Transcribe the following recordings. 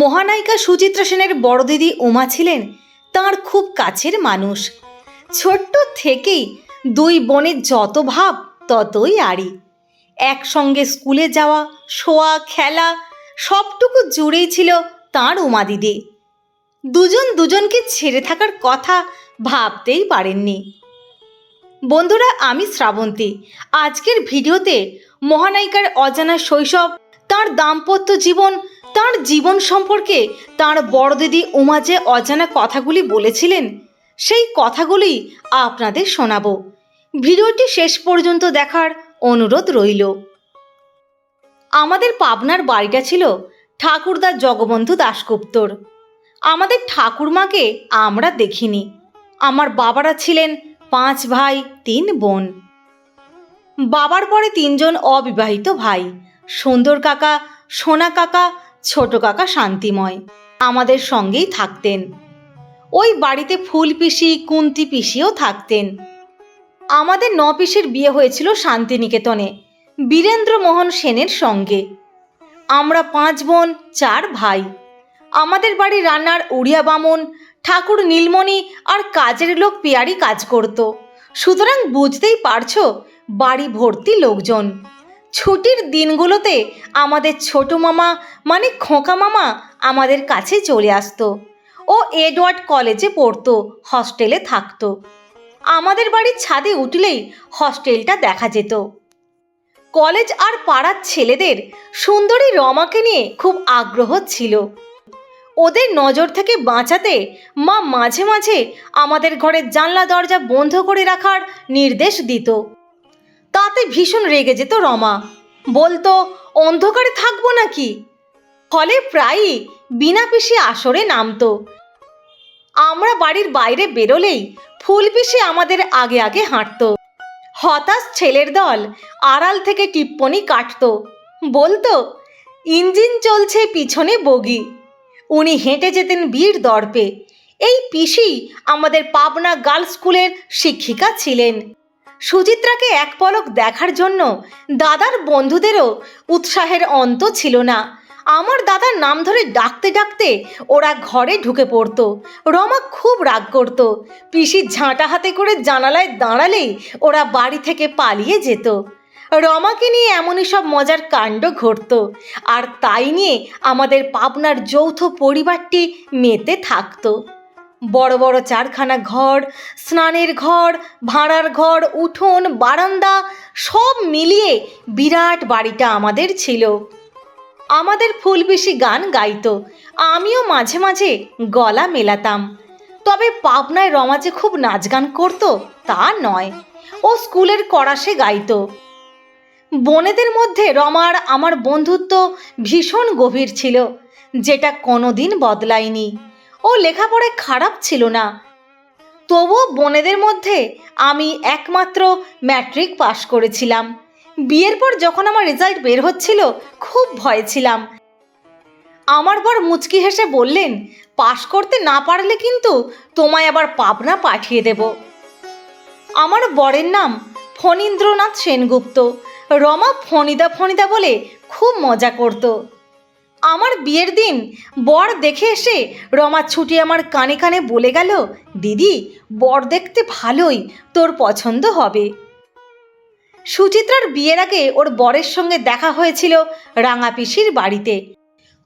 মহানায়িকা সুচিত্রা সেনের বড় দিদি উমা ছিলেন তার খুব কাছের মানুষ। ছোট্ট থেকেই দুই বোনের যত ভাব ততই আড়ি। একসঙ্গে স্কুলে যাওয়া, শোয়া, খেলা, সবটুকু জুড়েই ছিল তাঁর উমা দিদি। দুজন দুজনকে ছেড়ে থাকার কথা ভাবতেই পারেননি। বন্ধুরা, আমি শ্রাবন্তী। আজকের ভিডিওতে মহানায়িকার অজানা শৈশব, তার দাম্পত্য জীবন তার জীবন সম্পর্কে তার বড় দিদি উমা যে অজানা কথাগুলি বলেছিলেন, সেই কথাগুলি আপনাদের শোনাবো। ভিডিওটি শেষ পর্যন্ত দেখার অনুরোধ রইল। আমাদের পাবনার বাড়িটা ছিল ঠাকুরদার জগবন্ধু দাশগুপ্তর। আমাদের ঠাকুরমাকে আমরা দেখিনি। আমার বাবারা ছিলেন পাঁচ ভাই, তিন বোন। বাবার পরে তিনজন অবিবাহিত ভাই, সুন্দর কাকা, সোনা কাকা ছোট কাকা শান্তিময়। আমাদের সঙ্গেই থাকতেন। ওই বাড়িতে ফুল পিসি, কুন্তি পিসিও থাকতেন। আমাদের ন পিসির বিয়ে হয়েছিল শান্তিনিকেতনে বীরেন্দ্র মোহন সেনের সঙ্গে। আমরা পাঁচ বোন, চার ভাই। আমাদের বাড়ি রান্নার উড়িয়া বামন, ঠাকুর নীলমণি আর কাজের লোক পেয়ারি কাজ করত। সুতরাং বুঝতেই পারছ, বাড়ি ভর্তি লোকজন। ছুটির দিনগুলোতে আমাদের ছোট মামা মানে খোঁকা মামা আমাদের কাছে চলে আসতো ও এডওয়ার্ড কলেজে পড়তো, হস্টেলে থাকতো। আমাদের বাড়ির ছাদে উঠলেই হস্টেলটা দেখা যেত। কলেজ আর পাড়ার ছেলেদের সুন্দরী রমাকে নিয়ে খুব আগ্রহ ছিল। ওদের নজর থেকে বাঁচাতে মা মাঝে মাঝে আমাদের ঘরের জানলা দরজা বন্ধ করে রাখার নির্দেশ দিত। তাতে ভীষণ রেগে যেত রমা। বলতো, অন্ধকারে থাকব নাকি? ফলে প্রায়ই বিনা পিসি আসরে নামতো। আমরা বাড়ির বাইরে বেরোলেই ফুল পিসি আমাদের আগে আগে হাঁটতো। হতাশ ছেলের দল আড়াল থেকে টিপ্পনি কাটতো। বলতো, ইঞ্জিন চলছে পিছনে বগি। উনি হেঁটে যেতেন বীর দর্পে। এই পিসি আমাদের পাবনা গার্লস স্কুলের শিক্ষিকা ছিলেন। সুচিত্রাকে এক পলক দেখার জন্য দাদার বন্ধুদেরও উৎসাহের অন্ত ছিল না। আমার দাদার নাম ধরে ডাকতে ডাকতে ওরা ঘরে ঢুকে পড়তো। রমা খুব রাগ করতো। পিসির ঝাঁটা হাতে করে জানালায় দাঁড়ালেই ওরা বাড়ি থেকে পালিয়ে যেত। রমাকে নিয়ে এমনই সব মজার কাণ্ড ঘটতো। আর তাই নিয়ে আমাদের পাবনার যৌথ পরিবারটি মেতে থাকতো। বড় বড় চারখানা ঘর, স্নানের ঘর, ভাড়ার ঘর, উঠোন, বারান্দা, সব মিলিয়ে বিরাট বাড়িটা আমাদের ছিল। আমাদের ফুলবেশি গান গাইতো। আমিও মাঝে মাঝে গলা মেলাতাম। তবে পাবনায় রমা যে খুব নাচ গান করতো, তা নয়। ও স্কুলের করাসে গাইতো। বোনেদের মধ্যে রমার আমার বন্ধুত্ব ভীষণ গভীর ছিল, যেটা কোনোদিন বদলায়নি। ও লেখাপড়ায় খারাপ ছিল না। তবুও বোনেদের মধ্যে আমি একমাত্র ম্যাট্রিক পাশ করেছিলাম। বিয়ের পর যখন আমার রেজাল্ট বের হচ্ছিল, খুব ভয় ছিলাম। আমার বর মুচকি হেসে বললেন, পাশ করতে না পারলে কিন্তু তোমায় আবার পাবনা পাঠিয়ে দেব। আমার বরের নাম ফণীন্দ্রনাথ সেনগুপ্ত। রমা ফণিদা ফণিদা বলে খুব মজা করত। আমার বিয়ের দিন বর দেখে এসে রমা ছুটি আমার কানে কানে বলে গেল, দিদি, বর দেখতে ভালোই, তোর পছন্দ হবে। সুচিত্রার বিয়ের আগে ওর বরের সঙ্গে দেখা হয়েছিল রাঙাপিসির বাড়িতে।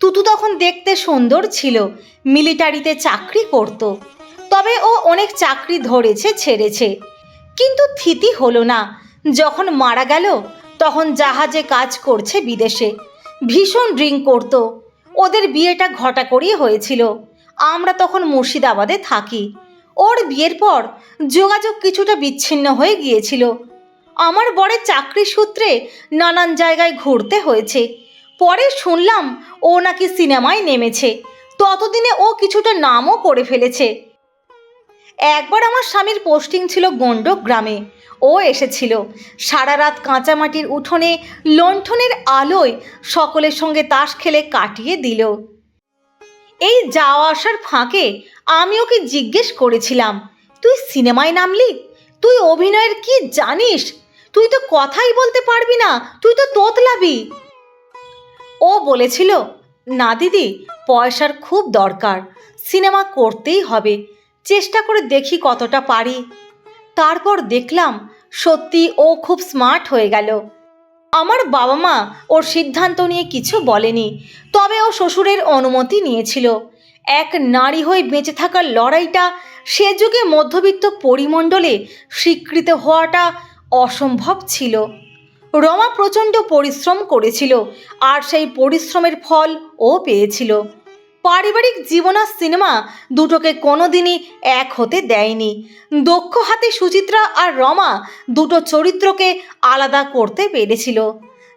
তুতু তখন দেখতে সুন্দর ছিল, মিলিটারিতে চাকরি করত। তবে ও অনেক চাকরি ধরেছে, ছেড়েছে। কিন্তু থিতি হলো না। যখন মারা গেল, তখন জাহাজে কাজ করছে বিদেশে। ভীষণ ড্রিঙ্ক করত। ওদের বিয়েটা ঘটা করেই হয়েছিল। আমরা তখন মুর্শিদাবাদে থাকি। ওর বিয়ের পর যোগাযোগ কিছুটা বিচ্ছিন্ন হয়ে গিয়েছিল। আমার বরের চাকরি সূত্রে নানান জায়গায় ঘুরতে হয়েছে। পরে শুনলাম ও নাকি সিনেমায় নেমেছে। ততদিনে ও কিছুটা নামও করে ফেলেছে। একবার আমার স্বামীর পোস্টিং ছিল গন্ডক গ্রামে। ও এসেছিল। সারা রাত কাঁচামাটির উঠোনে লণ্ঠনের আলোয় সকলের সঙ্গে তাস খেলে কাটিয়ে দিল। এই যাওয়া আসার ফাঁকে আমি ওকে জিজ্ঞেস করেছিলাম, তুই সিনেমায় নামলি? তুই অভিনয়ের কি জানিস? তুই তো কথাই বলতে পারবি না, তুই তো তোতলাবি। ও বলেছিল, না দিদি, পয়সার খুব দরকার, সিনেমা করতেই হবে। চেষ্টা করে দেখি কতটা পারি। তারপর দেখলাম সত্যি ও খুব স্মার্ট হয়ে গেল। আমার বাবা মা ওর সিদ্ধান্ত নিয়ে কিছু বলেনি, তবে ও শ্বশুরের অনুমতি নিয়েছিল। এক নারী হয়ে বেঁচে থাকার লড়াইটা সে যুগে মধ্যবিত্ত পরিমণ্ডলে স্বীকৃত হওয়াটা অসম্ভব ছিল। রমা প্রচণ্ড পরিশ্রম করেছিল, আর সেই পরিশ্রমের ফল ও পেয়েছিল। পারিবারিক জীবনার সিনেমা দুটোকে কোনোদিনই এক হতে দেয়নি। দক্ষ হাতে সুচিত্রা আর রমা দুটো চরিত্রকে আলাদা করতে পেরেছিল।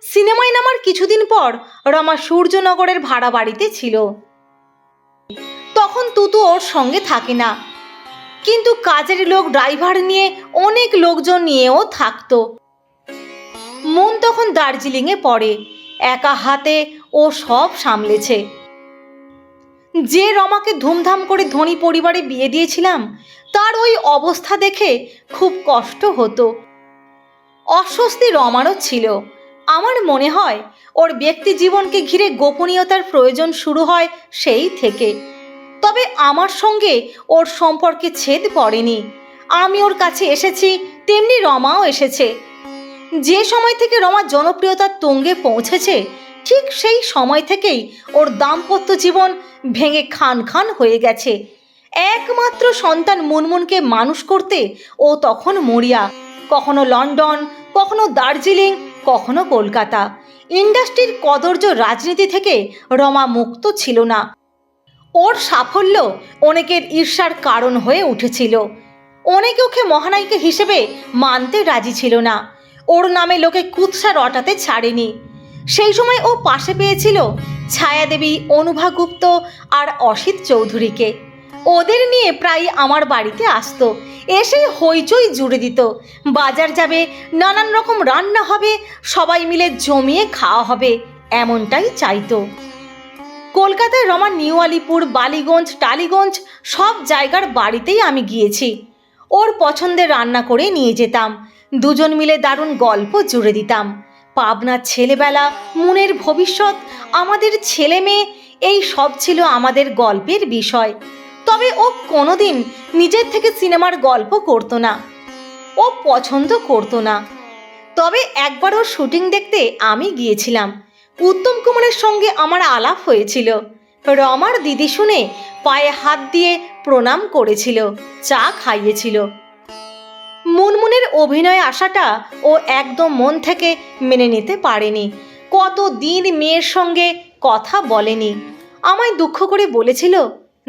সিনেমায় নামার কিছুদিন পর রমা সূর্যনগরের ভাড়া বাড়িতে ছিল। তখন তুতু ওর সঙ্গে থাকে না। কিন্তু কাজের লোক, ড্রাইভার নিয়ে অনেক লোকজন নিয়েও থাকতো। মন তখন দার্জিলিংয়ে পড়ে। একা হাতে ও সব সামলেছে। যে রমাকে ধুমধাম করে ধনী পরিবারে বিয়ে দিয়েছিলাম, তার ওই অবস্থা দেখে খুব কষ্ট হতো। অস্বস্তি রমারও ছিল। আমার মনে হয় ওর ব্যক্তি জীবনকে ঘিরে গোপনীয়তার প্রয়োজন শুরু হয় সেই থেকে। তবে আমার সঙ্গে ওর সম্পর্কে ছেদ পড়েনি। আমি ওর কাছে এসেছি, তেমনি রমাও এসেছে। যে সময় থেকে রমা জনপ্রিয়তার তুঙ্গে পৌঁছেছে ঠিক সেই সময় থেকেই ওর দাম্পত্য জীবন ভেঙে খান খান হয়ে গেছে। একমাত্র সন্তান মুনমুনকে মানুষ করতে ও তখন মরিয়া, কখনো লন্ডন, কখনো দার্জিলিং, কখনো কলকাতা। ইন্ডাস্ট্রির কদর্য রাজনীতি থেকে রমা মুক্ত ছিল না। ওর সাফল্য অনেকের ঈর্ষার কারণ হয়ে উঠেছিল। অনেকে ওকে মহানায়িকা হিসেবে মানতে রাজি ছিল না। ওর নামে লোকে কুৎসা রটাতে ছাড়েনি। সেই সময় ও পাশে পেয়েছিল ছায়াদেবী অনুভা গুপ্ত আর অসিত চৌধুরীকে। ওদের নিয়ে প্রায় আমার বাড়িতে আসতো। এসে হইচই জুড়ে দিত। বাজার যাবে, নানান রকম রান্না হবে, সবাই মিলে জমিয়ে খাওয়া হবে, এমনটাই চাইতো। কলকাতায় রমা নিউ আলিপুর, বালিগঞ্জ, টালিগঞ্জ সব জায়গার বাড়িতেই আমি গিয়েছি। ওর পছন্দের রান্না করে নিয়ে যেতাম। দুজন মিলে দারুণ গল্প জুড়ে দিতাম। পাবনার ছেলেবেলা, মনের ভবিষ্যৎ, আমাদের ছেলে মেয়ে, এই সব ছিল আমাদের গল্পের বিষয়। তবে ও কোনোদিন নিজের থেকে সিনেমার গল্প করতো না। ও পছন্দ করতো না। তবে একবার ওর শুটিং দেখতে আমি গিয়েছিলাম। উত্তম কুমারের সঙ্গে আমার আলাপ হয়েছিল। রমার দিদি শুনে পায়ে হাত দিয়ে প্রণাম করেছিল, চা খাইয়েছিল। মুনমুনের অভিনয় আসাটা ও একদম মন থেকে মেনে নিতে পারেনি। কত দিন মেয়ের সঙ্গে কথা বলেনি। আমায় দুঃখ করে বলেছিল,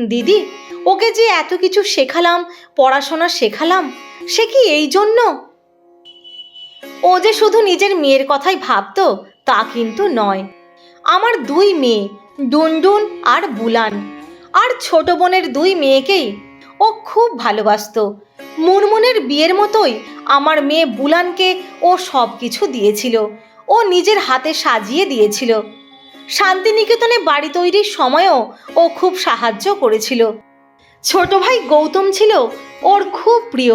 দিদি, ওকে যে এত কিছু শেখালাম, পড়াশোনা শেখালাম, সে কি এই জন্য? ও যে শুধু নিজের মেয়ের কথাই ভাবতো, তা কিন্তু নয়। আমার দুই মেয়ে ডুনডুন আর বুলান। আর ছোট বোনের দুই মেয়েকেই ও খুব ভালোবাসতো। মুনমুনের বিয়ের মতোই আমার মেয়ে বুলানকে ও সব কিছু দিয়েছিল। ও নিজের হাতে সাজিয়ে দিয়েছিল। শান্তিনিকেতনে বাড়ি তৈরির সময়ও ও খুব সাহায্য করেছিল। ছোট ভাই গৌতম ছিল ওর খুব প্রিয়।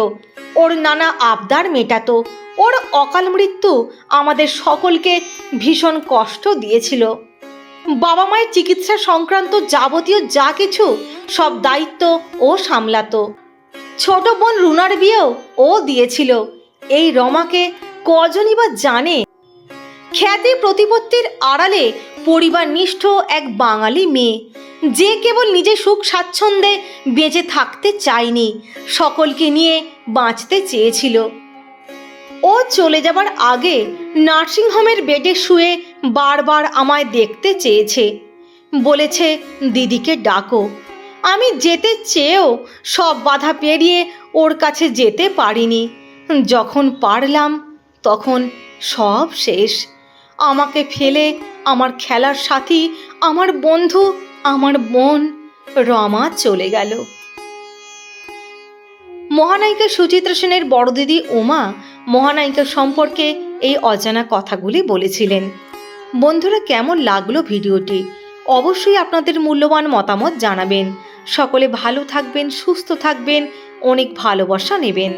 ওর নানা আবদার মেটাতো। ওর অকাল মৃত্যু আমাদের সকলকে ভীষণ কষ্ট দিয়েছিল। বাবা মায়ের চিকিৎসা সংক্রান্ত যাবতীয় যা কিছু সব দায়িত্ব ও সামলাতো। ছোট বোন রুনার বিয়েও ও দিয়েছিল। এই রমাকে কজনই বা জানে? খ্যাতি প্রতিপত্তির আড়ালে পরিবার নিষ্ঠ এক বাঙালি মেয়ে, যে কেবল নিজে সুখ স্বাচ্ছন্দ্যে বেঁচে থাকতে চায়নি, সকলকে নিয়ে বাঁচতে চেয়েছিল। ও চলে যাবার আগে নার্সিংহোমের বেডে শুয়ে বারবার আমায় দেখতে চেয়েছে। বলেছে, দিদিকে ডাকো। আমি যেতে চেয়েও সব বাধা পেরিয়ে ওর কাছে যেতে পারিনি। যখন পারলাম, তখন সব শেষ। আমাকে ফেলে আমার খেলার সাথী, আমার বন্ধু, আমার বোন রমা চলে গেল। মহানায়িকা সুচিত্রা সেনের বড় দিদি উমা মহানায়িকা সম্পর্কে এই অজানা কথাগুলি বলেছিলেন। বন্ধুরা, কেমন লাগল ভিডিওটি? অবশ্যই আপনাদের মূল্যবান মতামত জানাবেন। সকলে ভালো থাকবেন সুস্থ থাকবেন অনেক ভালোবাসা নেবেন।